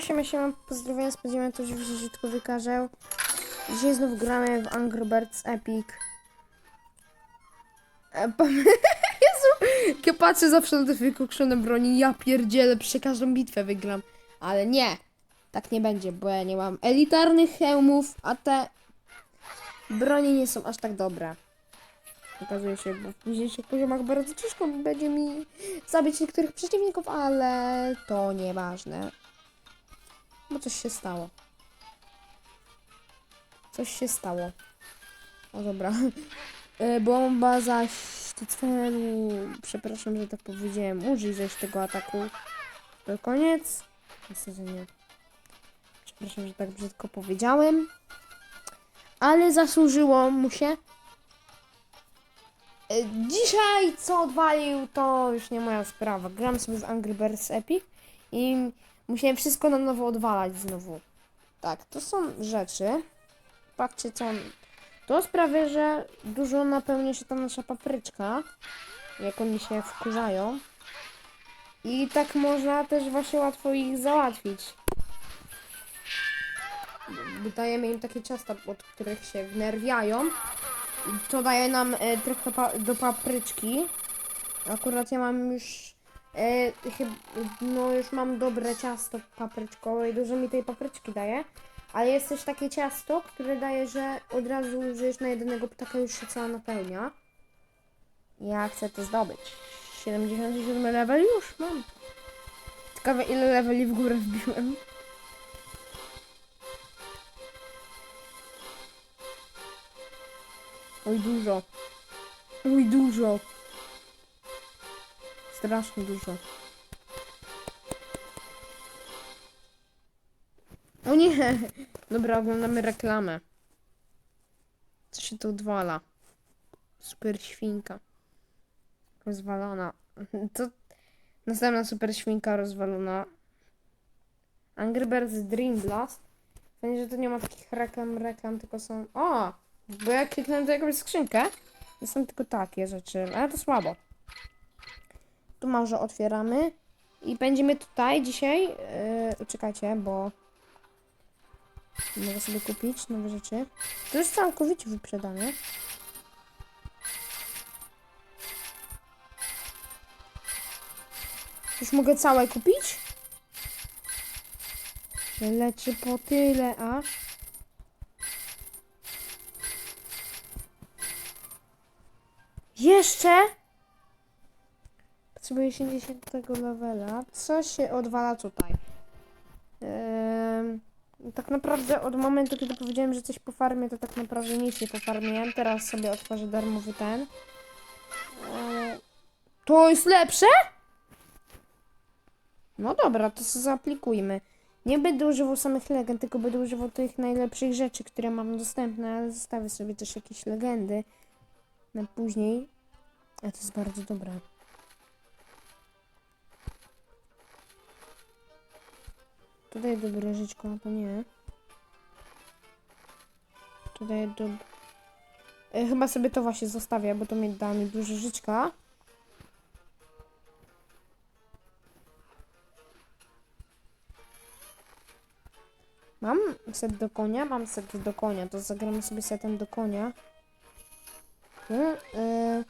Siema, siema, pozdrowienia, spodziewam to oczywiście że tylko wykażę. Dzisiaj znów gramy w Angry Birds Epic. E, Jezu, jak ja patrzę zawsze na te wykokszone broni, ja pierdzielę, przy każdą bitwę wygram. Ale nie, tak nie będzie, bo ja nie mam elitarnych hełmów, a te broni nie są aż tak dobre. Okazuje się, bo w późniejszych poziomach bardzo ciężko będzie mi zabić niektórych przeciwników, ale to nieważne. Bo coś się stało. Coś się stało. O dobra. E, Bomba zaś celu. Przepraszam, że tak powiedziałem. Użyj zaś tego ataku. To koniec? Myślę, że nie. Przepraszam, że tak brzydko powiedziałem. Ale zasłużyło mu się. E, Dzisiaj co odwalił, to już nie moja sprawa. Gram sobie w Angry Birds Epic i musiałem wszystko na nowo odwalać znowu. Tak, to są rzeczy. Patrzcie co. To sprawia, że dużo napełnia się ta nasza papryczka, jak oni się wkurzają. I tak można też właśnie łatwo ich załatwić. Dajemy im takie ciasta, od których się wnerwiają. I to daje nam e, trochę pa do papryczki. Akurat ja mam już e, no już mam dobre ciasto papryczkowe i dużo mi tej papryczki daje. Ale jest też takie ciasto, które daje, że od razu użyjesz na jednego ptaka już się cała napełnia. Ja chcę to zdobyć. 77 level już mam. Ciekawe ile leveli w górę wbiłem. Oj dużo. Oj dużo. Strasznie dużo. O nie! Dobra, oglądamy reklamę. Co się tu odwala? Super świnka. Rozwalona. To następna super świnka rozwalona. Angry Birds Dream Blast. Fajnie, że tu nie ma takich reklam, reklam, tylko są... O! Bo jak kliknę to jakąś skrzynkę, to są tylko takie rzeczy, ale to słabo. Tu może otwieramy. I będziemy tutaj dzisiaj... Yy, czekajcie, bo... Mogę sobie kupić nowe rzeczy. To jest całkowicie wyprzedane. Już mogę całe kupić? Leczy po tyle aż. Jeszcze? Potrzebuję 80 levela. Co się odwala tutaj? Ehm, tak naprawdę od momentu, kiedy powiedziałem, że coś po farmie, to tak naprawdę nic nie pofarmiłem. Teraz sobie otworzę darmowy ten. Eee, to jest lepsze? No dobra, to sobie zaaplikujmy. Nie będę używał samych legend, tylko będę używał tych najlepszych rzeczy, które mam dostępne, ale zostawię sobie też jakieś legendy na później. A to jest bardzo dobre. Tutaj dobre żyćko, a to nie. Tutaj do... E, chyba sobie to właśnie zostawię, bo to mi da mi dużo żyćka. Mam set do konia, mam set do konia, to zagramy sobie setem do konia. Mm, y,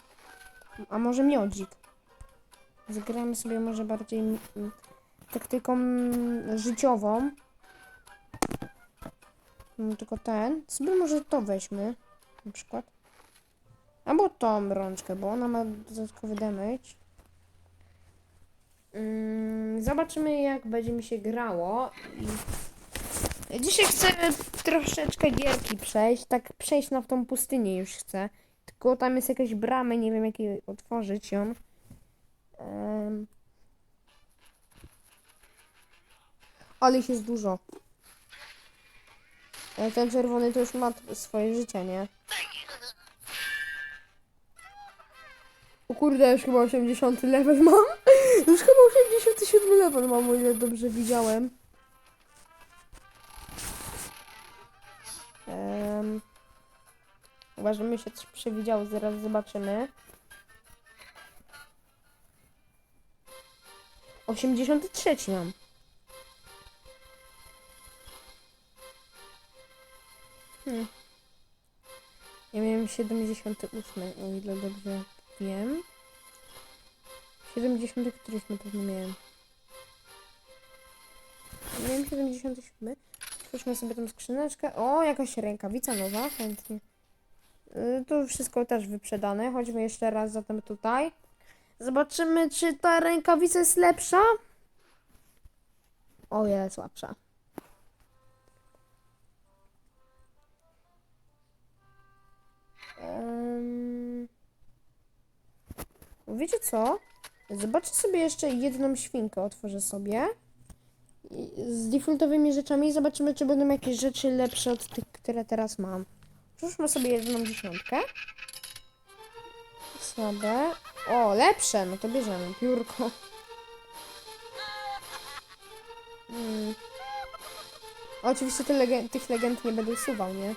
a może miodzik. Zagramy sobie może bardziej taktyką mm, życiową. Mm, tylko ten. Sobie może to weźmy. Na przykład. Albo tą rączkę, bo ona ma dodatkowy damage. Mm, zobaczymy jak będzie mi się grało. Dzisiaj chcę troszeczkę gierki przejść. Tak przejść na tą pustynię już chcę. Tylko tam jest jakaś brama, nie wiem jak otworzyć ją. Em. Ale ich jest dużo. Ale ten czerwony to już ma swoje życie, nie? O kurde, już chyba 80 level mam. Już chyba 87 level mam, o ile dobrze widziałem. Um, chyba, że mi się coś przewidziało, zaraz zobaczymy. 83 mam. Hmm. Ja miałem 78, o ile dobrze wiem. 70 któryś na pewno miałem. Miałem 77. Otwórzmy sobie tą skrzyneczkę. O, jakaś rękawica nowa, chętnie. Y, Tu wszystko też wyprzedane. Chodźmy jeszcze raz zatem tutaj. Zobaczymy, czy ta rękawica jest lepsza. O, jest słabsza. Em, Wiecie co? Zobaczę sobie jeszcze jedną świnkę, otworzę sobie. Z defaultowymi rzeczami zobaczymy, czy będą jakieś rzeczy lepsze od tych, które teraz mam. Przyszłam sobie jedną dziesiątkę. Słabe. O, lepsze, no to bierzemy. Piórko. Mm. Oczywiście te tych legend nie będę usuwał, nie?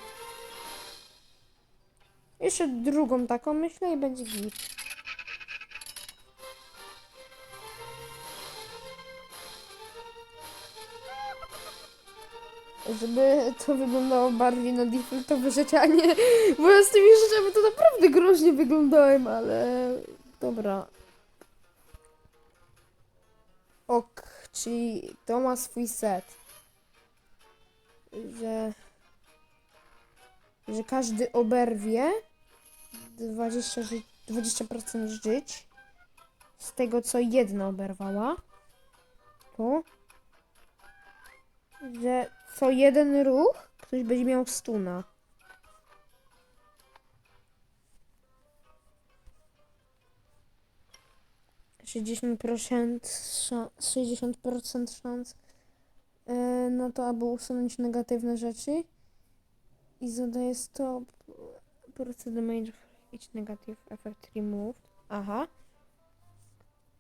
Jeszcze drugą taką myślę i będzie git. Żeby to wyglądało bardziej na defaultowe rzeczy, a nie... Bo ja z tymi rzeczami to naprawdę groźnie wyglądałem, ale... Dobra. Ok, czyli to ma swój set. Że... Że każdy oberwie 20, ży- 20% żyć z tego, co jedna oberwała. Tu. Że co jeden ruch ktoś będzie miał stuna. Sześćdziesiąt procent, szans yy, na to, aby usunąć negatywne rzeczy i zadaje stop procent damage each negative effect removed. Aha.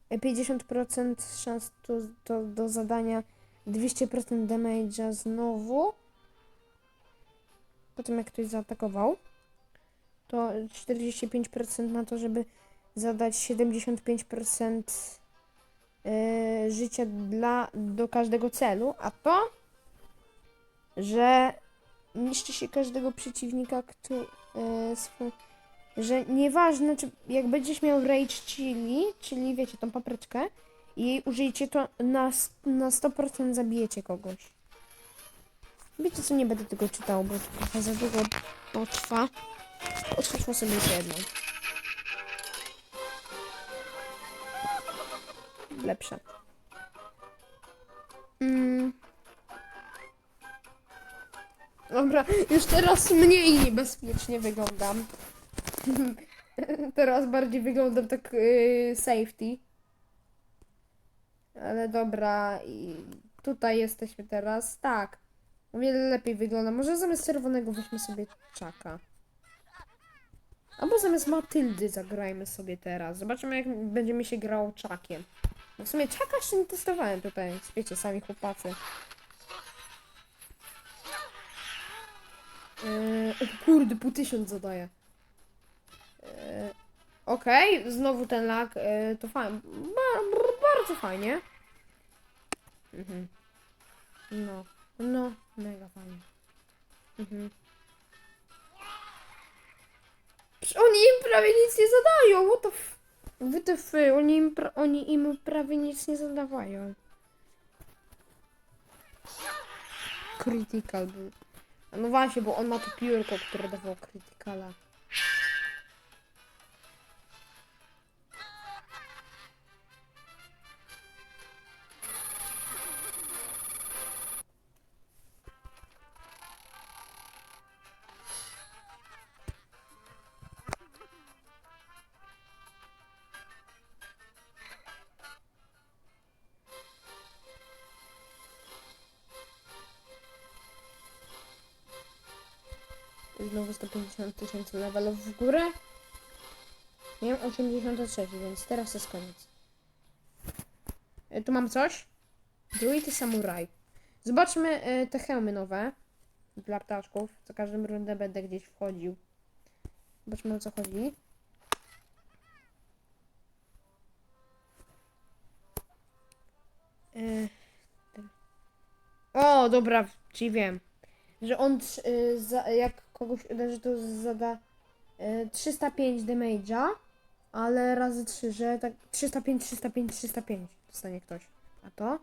E, 50% szans to, to do zadania 200% damage'a znowu. Po tym jak ktoś zaatakował. To 45% na to, żeby zadać 75% e, życia dla, do każdego celu. A to, że niszczy się każdego przeciwnika, który e, swo- że nieważne, czy jak będziesz miał Rage Chili, czyli wiecie, tą papryczkę i jej użyjecie, to na, na 100% zabijecie kogoś. Wiecie co, nie będę tego czytał, bo to trochę za długo potrwa. Otwórzmy sobie jedną. Lepsze. Mm. Dobra, już teraz mniej niebezpiecznie wyglądam. teraz bardziej wyglądam tak yy, safety. Ale dobra, i tutaj jesteśmy teraz. Tak. O wiele lepiej wygląda. Może zamiast czerwonego weźmy sobie czaka. Albo zamiast Matyldy zagrajmy sobie teraz. Zobaczymy jak będziemy się grało czakiem. No w sumie czaka jeszcze nie testowałem tutaj. Wiecie, sami chłopacy. O kurde, pół tysiąc zadaje. Yy, Okej, znowu ten lag. Yy, to fajnie. Ba, bardzo fajnie. Mhm. No, no, mega fajnie. Mhm. Oni im prawie nic nie zadają. What the f... WTF, oni im, pra... oni im prawie nic nie zadawają. Critical był. No właśnie, bo on ma to piórko, które dawało criticala. Znowu 150 tysięcy levelów w górę. Miałem 83, więc teraz jest koniec. E, Tu mam coś. Druid samuraj. Zobaczmy e, te hełmy nowe. Dla ptaszków. Co każdym rundę będę gdzieś wchodził. Zobaczmy o co chodzi. E. O, dobra, czyli wiem. że on jak kogoś uderzy, to zada y, 305 damage'a, ale razy 3, że tak 305, 305, 305 dostanie ktoś. A to?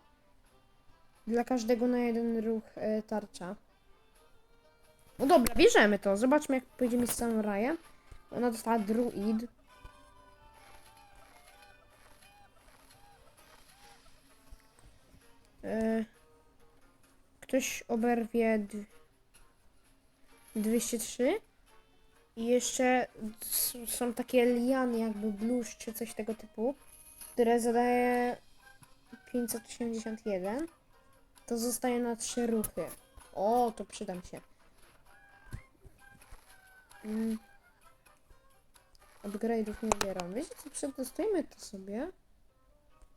Dla każdego na jeden ruch y, tarcza. No dobra, bierzemy to. Zobaczmy jak pójdzie mi z samurajem. Ona dostała druid. E, Ktoś oberwie 203 i jeszcze są takie liany jakby blusz czy coś tego typu, które zadaje 581 to zostaje na trzy ruchy. O, to przydam się. Mm. Upgrade'ów nie ubieram. Wiecie co, przetestujmy to sobie.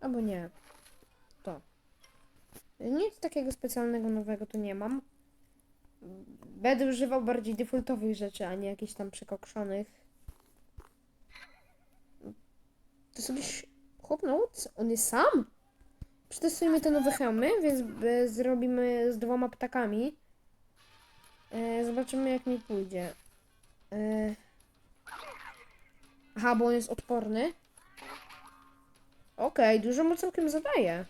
Albo nie. To. Nic takiego specjalnego nowego tu nie mam. Będę używał bardziej defaultowych rzeczy, a nie jakichś tam przekokszonych. To sobie chłop na on jest sam? Przetestujmy te nowe hełmy, więc zrobimy z dwoma ptakami. E, zobaczymy jak mi pójdzie. E, aha, bo on jest odporny. Okej, dużo mu całkiem zadaje.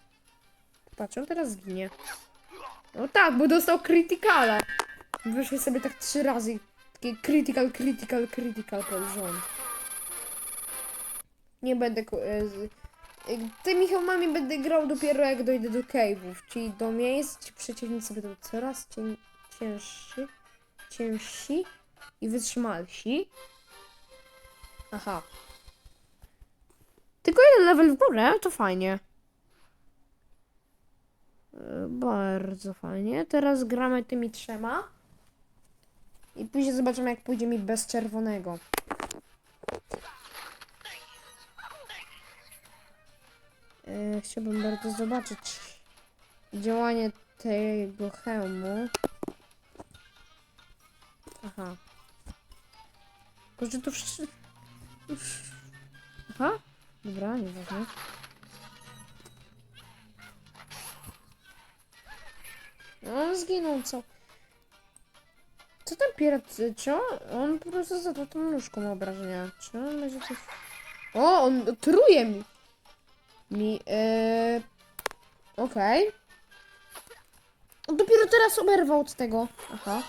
Patrz, on teraz zginie. No tak, bo dostał krytykala. Wyszły sobie tak trzy razy. Takie critical, critical, critical rząd. Nie będę... e, e, Tymi hełmami będę grał dopiero jak dojdę do cave'ów, czyli do miejsc, gdzie przeciwnicy będą coraz cię, ciężsi, ciężsi i wytrzymalsi. Aha. Tylko jeden level w górę, to fajnie. E, Bardzo fajnie. Teraz gramy tymi trzema. I później zobaczymy, jak pójdzie mi bez czerwonego. E, chciałbym bardzo zobaczyć działanie tego hełmu. Aha. Tylko, że to wszystko... Aha. Dobra, nieważne. No, zginął, co? Co ten pirat, czy on, po prostu zadał tą nóżką obrażenia? Czy on będzie coś... O, on truje mi! Mi, yy... Okej. On dopiero teraz oberwał od tego. Aha.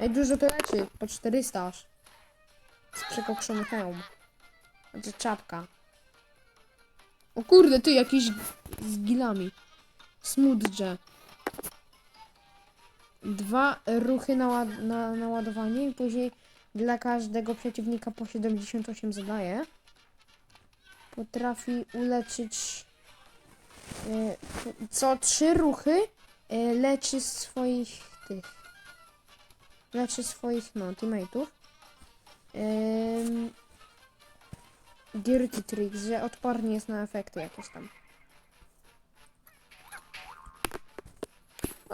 Ej, dużo to leci, po 400 aż. Z przekokszony hełm. Znaczy czapka. O kurde, ty, jakiś z gilami. Smudge. Dwa ruchy na, ład- na naładowanie i później dla każdego przeciwnika po 78 zadaje. Potrafi uleczyć e, co trzy ruchy e, leczy swoich tych leczy swoich no teammateów. Ym, Dirty Tricks, że odporny jest na efekty jakieś tam.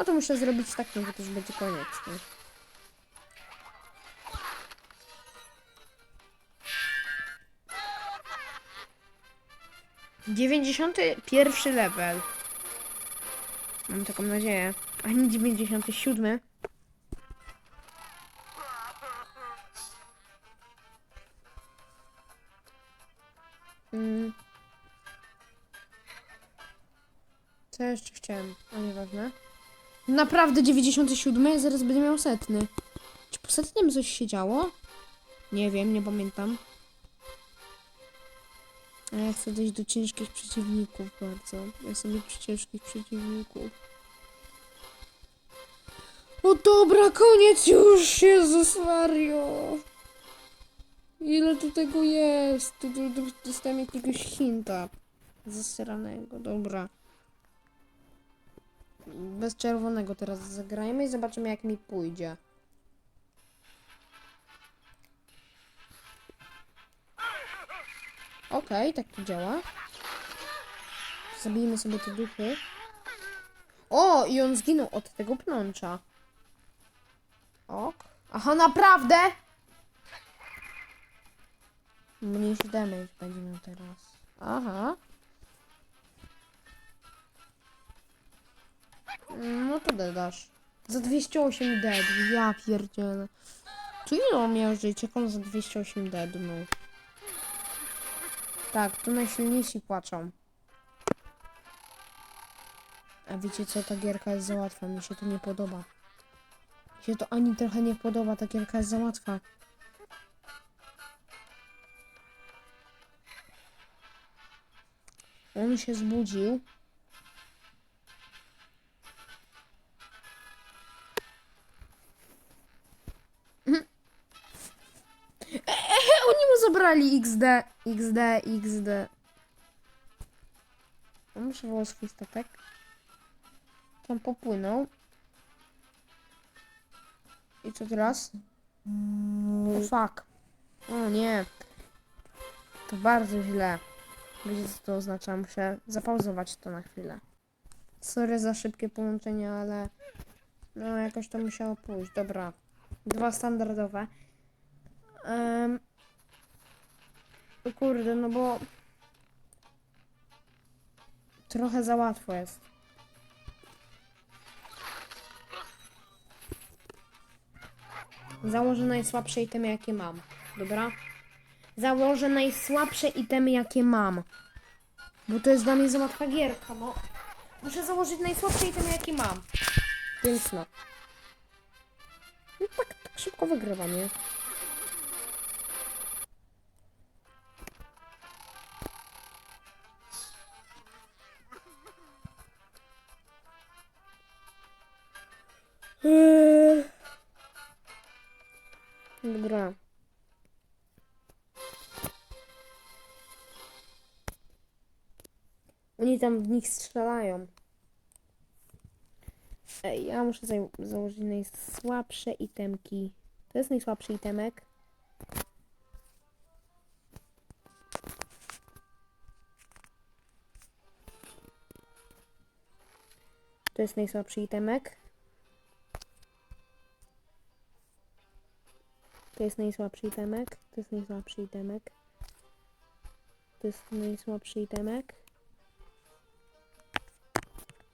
No to muszę zrobić tak, no to już będzie koniec. Nie? Dziewięćdziesiąty pierwszy level. Mam taką nadzieję. A nie dziewięćdziesiąty siódmy. Mm. Co jeszcze chciałem? A nieważne. Naprawdę 97? Zaraz będę miał setny. Czy po setnym coś się działo? Nie wiem, nie pamiętam. A ja chcę dojść do ciężkich przeciwników bardzo. Ja chcę mieć ciężkich przeciwników. O dobra, koniec już! Jezus Mario! Ile tu tego jest? Tu, tu, tu dostałem jakiegoś hinta. Zasranego, dobra. Bez czerwonego teraz zagrajmy i zobaczymy jak mi pójdzie. Okej, tak to działa. Zabijmy sobie te duchy. O, i on zginął od tego pnącza. Ok. Aha, naprawdę? Mniejszy damage będzie miał teraz. Aha. No to dodasz. Za 208 dead, ja pierdzielę. Tu ile on miał żyć, jak on za 208 dead, no. Tak, tu najsilniejsi płaczą. A wiecie co, ta gierka jest za łatwa, mi się to nie podoba. Mi się to ani trochę nie podoba, ta gierka jest za łatwa. On się zbudził. Zabrali XD, XD, XD. On muszę wołać swój statek. Tam popłynął. I co teraz? O fuck. O nie. To bardzo źle. Wiecie co to oznacza? Muszę zapauzować to na chwilę. Sorry za szybkie połączenie, ale no jakoś to musiało pójść. Dobra. Dwa standardowe. Um, kurde, no bo trochę za łatwo jest. Założę najsłabsze itemy jakie mam. Dobra? Założę najsłabsze itemy jakie mam. Bo to jest dla mnie za łatwa gierka, no. Muszę założyć najsłabsze itemy jakie mam. Więc no. No tak, tak szybko wygrywa, nie? Dobra. Oni tam w nich strzelają. Ej, ja muszę za założyć najsłabsze itemki. To jest najsłabszy itemek. To jest najsłabszy itemek. To jest najsłabszy itemek. To jest najsłabszy itemek. To jest najsłabszy itemek.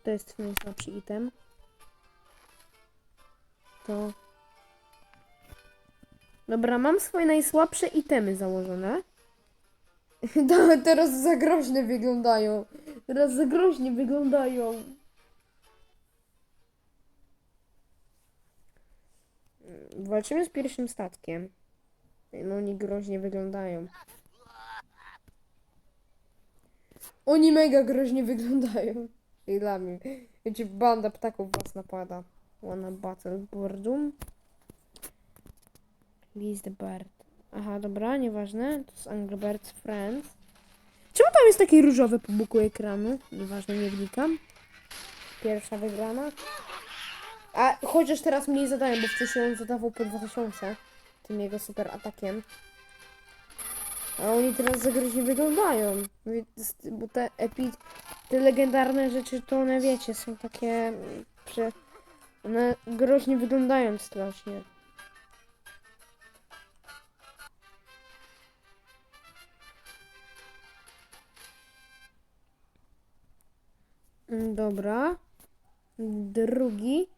To jest najsłabszy item. To. Dobra, mam swoje najsłabsze itemy założone. Teraz za groźne wyglądają. Teraz za groźnie wyglądają. Walczymy z pierwszym statkiem. No oni groźnie wyglądają. Oni mega groźnie wyglądają. I dla mnie. Wiecie, banda ptaków was napada. Wanna battle boredom. Release the bird. Aha, dobra, nieważne. To jest Angry Birds Friends. Czemu tam jest takie różowe po boku ekranu? Nieważne, nie wnikam. Pierwsza wygrana. A chociaż teraz mniej zadają, bo wcześniej on zadawał po 2000 tym jego super atakiem. A oni teraz za groźnie wyglądają. Bo te epi, te legendarne rzeczy to one wiecie, są takie. Prze... One groźnie wyglądają strasznie. Mm, Dobra. Drugi.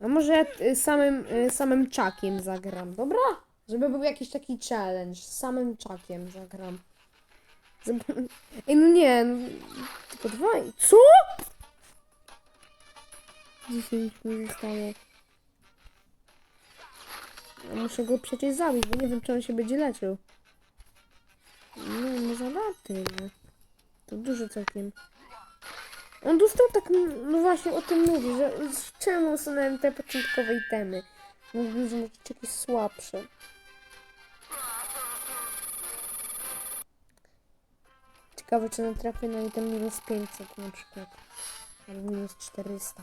A może ja y, samym, y, samym czakiem zagram, dobra? Żeby był jakiś taki challenge. Samym czakiem zagram. Ej, no nie, no, tylko dwa. i- Co? 10 mi zostało. Ja muszę go przecież zabić, bo nie wiem, czy on się będzie leczył. No, może da tyle. To dużo całkiem. On dostał tak, no właśnie o tym mówi, że czemu usunąłem te początkowe itemy. Mógłbym znaleźć jakieś słabsze. Ciekawe, czy natrafię na item minus 500 na przykład. Albo minus 400.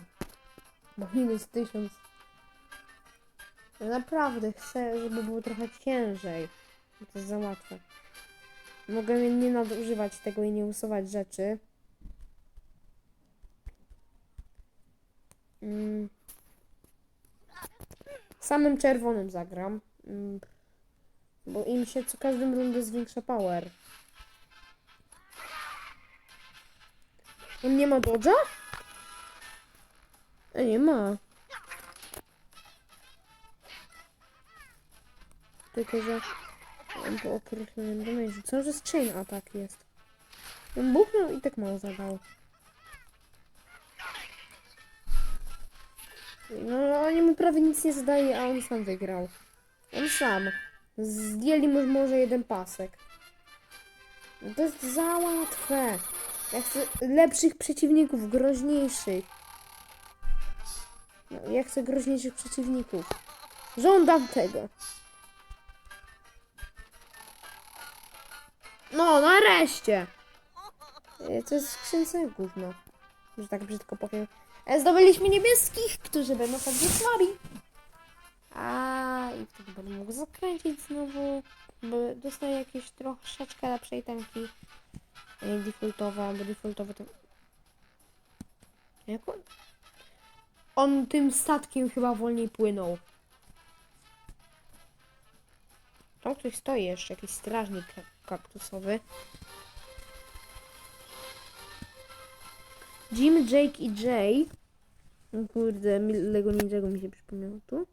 Bo minus 1000. Ja naprawdę chcę, żeby było trochę ciężej. To jest za łatwe. Mogę nie nadużywać tego i nie usuwać rzeczy. Mm. Samym czerwonym zagram. Mm. Bo im się co każdym rundę zwiększa power. On nie ma dodża? A e, nie ma. Tylko, że on po określonym domyśle. Co, że z chain atak jest? On buchnął i tak mało zadał. No, oni mu prawie nic nie zadaje, a on sam wygrał. On sam. Zdjęli mu może jeden pasek. No to jest za łatwe. Ja chcę lepszych przeciwników, groźniejszych. No, ja chcę groźniejszych przeciwników. Żądam tego. No, nareszcie. E, To jest skrzynce gówno. Że tak brzydko powiem. E, Zdobyliśmy niebieskich, którzy będą pewnie słabi. A i wtedy będę mógł zakręcić znowu. Bo dostaję jakieś troszeczkę lepszej temki. Nie defaultowe, bo defaultowe to... Jak on? On tym statkiem chyba wolniej płynął. Tam ktoś stoi jeszcze, jakiś strażnik kak- kaktusowy. Jim, Jake i Jay. O kurde, Lego Ninjago mi się przypomniało tu.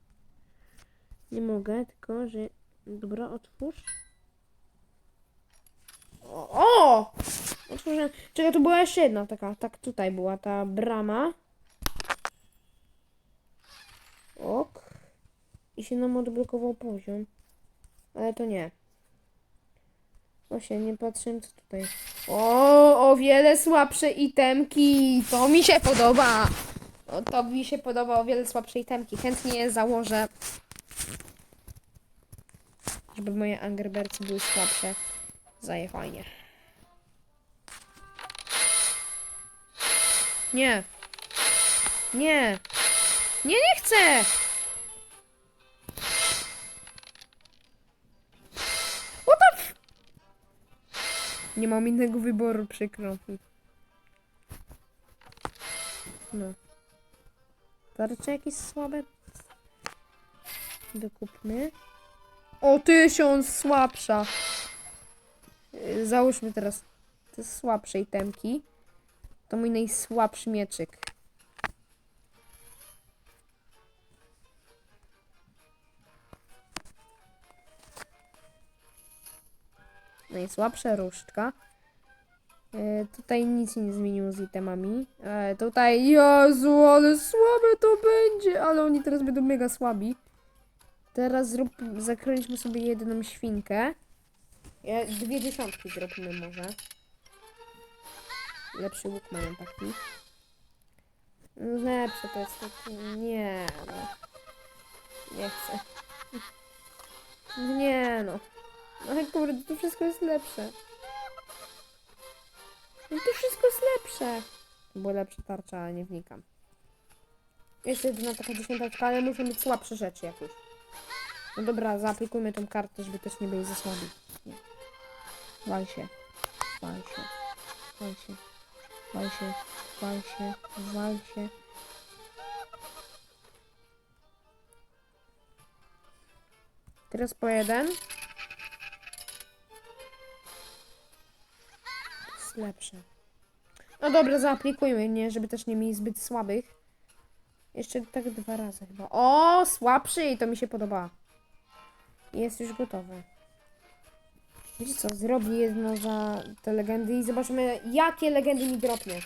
Nie mogę, tylko że... Dobra, otwórz. O! o! Otworzyłem. Czekaj, tu była jeszcze jedna taka, tak tutaj była ta brama. Ok. I się nam odblokował poziom. Ale to nie. Właśnie, nie patrzyłem co tutaj. O, o wiele słabsze itemki. To mi się podoba. To mi się podoba o wiele słabsze itemki. Chętnie je założę. Żeby moje Angrybercy były słabsze. Zaje fajnie. Nie. Nie. Nie, nie chcę! What Nie mam innego wyboru, przykro. No. Tarcze jakieś słabe? Dokupmy. O, tysiąc słabsza. Yy, Załóżmy teraz te słabsze itemki. To mój najsłabszy mieczyk. Najsłabsza różdżka. E, tutaj nic się nie zmieniło z itemami. E, tutaj, Jezu, ale słabe to będzie. Ale oni teraz będą mega słabi. Teraz zrób, zakręćmy sobie jedną świnkę. E, dwie dziesiątki zróbmy może. Lepszy łuk mają taki. No, Lepsze to jest taki... Nie no. Nie chcę. Nie no. Ale kurde, to wszystko jest lepsze. No to wszystko jest lepsze. Była lepsza tarcza, ale nie wnikam. Jeszcze jedna taka dziesiątaczka, ale muszą być słabsze rzeczy jakieś. No dobra, zaaplikujmy tą kartę, żeby też nie byli za słabi. Nie. Wal się. Wal się. Się. Się. Się. Się. Teraz po jeden. Jest lepsze. No dobra, zaaplikujmy, nie? Żeby też nie mieli zbyt słabych. Jeszcze tak dwa razy chyba. O, słabszy i to mi się podoba. Jest już gotowe. Wiecie co, zrobię jedno za te legendy i zobaczymy, jakie legendy mi dropnie.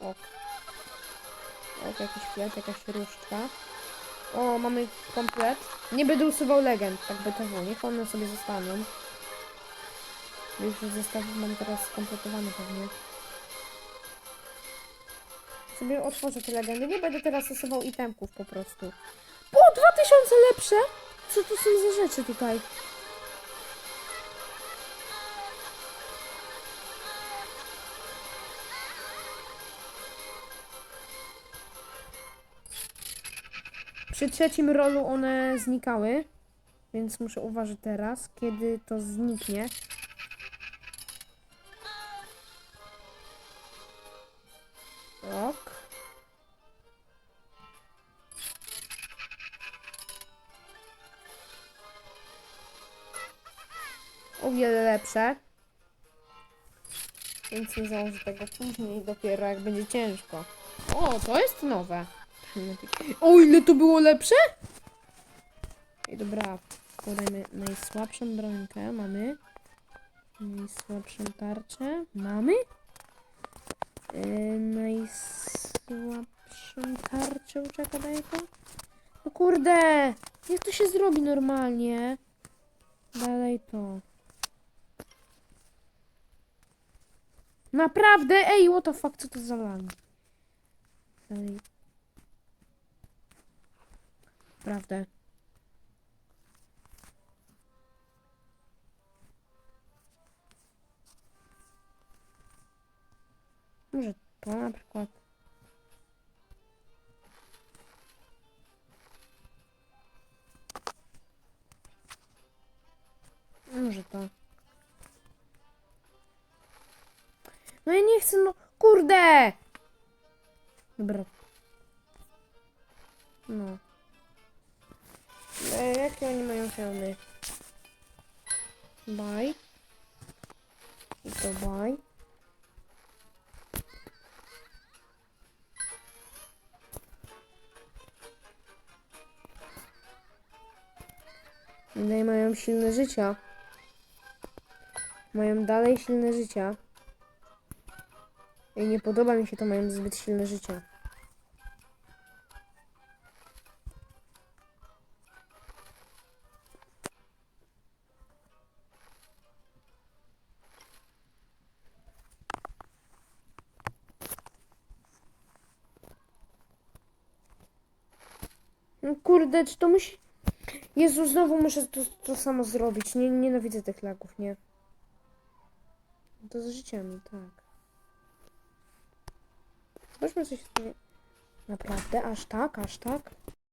Ok. Ok, jakiś flet, jakaś różdżka. O, mamy komplet. Nie będę usuwał legend, tak BTW. Niech one sobie zostaną. Już zestaw mam teraz skompletowany pewnie. Sobie otworzę te legendy. Nie będę teraz usuwał itemków po prostu. Po 2000 lepsze? Co to są za rzeczy tutaj? Przy trzecim rolu one znikały, więc muszę uważać teraz, kiedy to zniknie. Ok. O wiele lepsze. Więc nie założę tego później, dopiero jak będzie ciężko. O, to jest nowe. O, ile to było lepsze? Ej, dobra, podajmy najsłabszą brońkę, mamy. Najsłabszą tarczę, mamy. Najsłabszą tarczę, czekaj, daj to. No kurde, jak to się zrobi normalnie? Dalej to. Naprawdę? Ej, what the fuck, co to za lagi? Dalej. Prawdę. Może to na przykład. Może to. No ja nie chcę, no kurde! Dobra. No. E, jakie oni mają hełmy? Bye. I to bye. Dalej mają silne życia. Mają dalej silne życia. I nie podoba mi się to, mają zbyt silne życie. Kurde, czy to musi... Jezu, znowu muszę to, to samo zrobić. Nie, nienawidzę tych lagów, nie. To z życiami, tak. Zobaczmy coś tutaj. Naprawdę, aż tak, aż tak.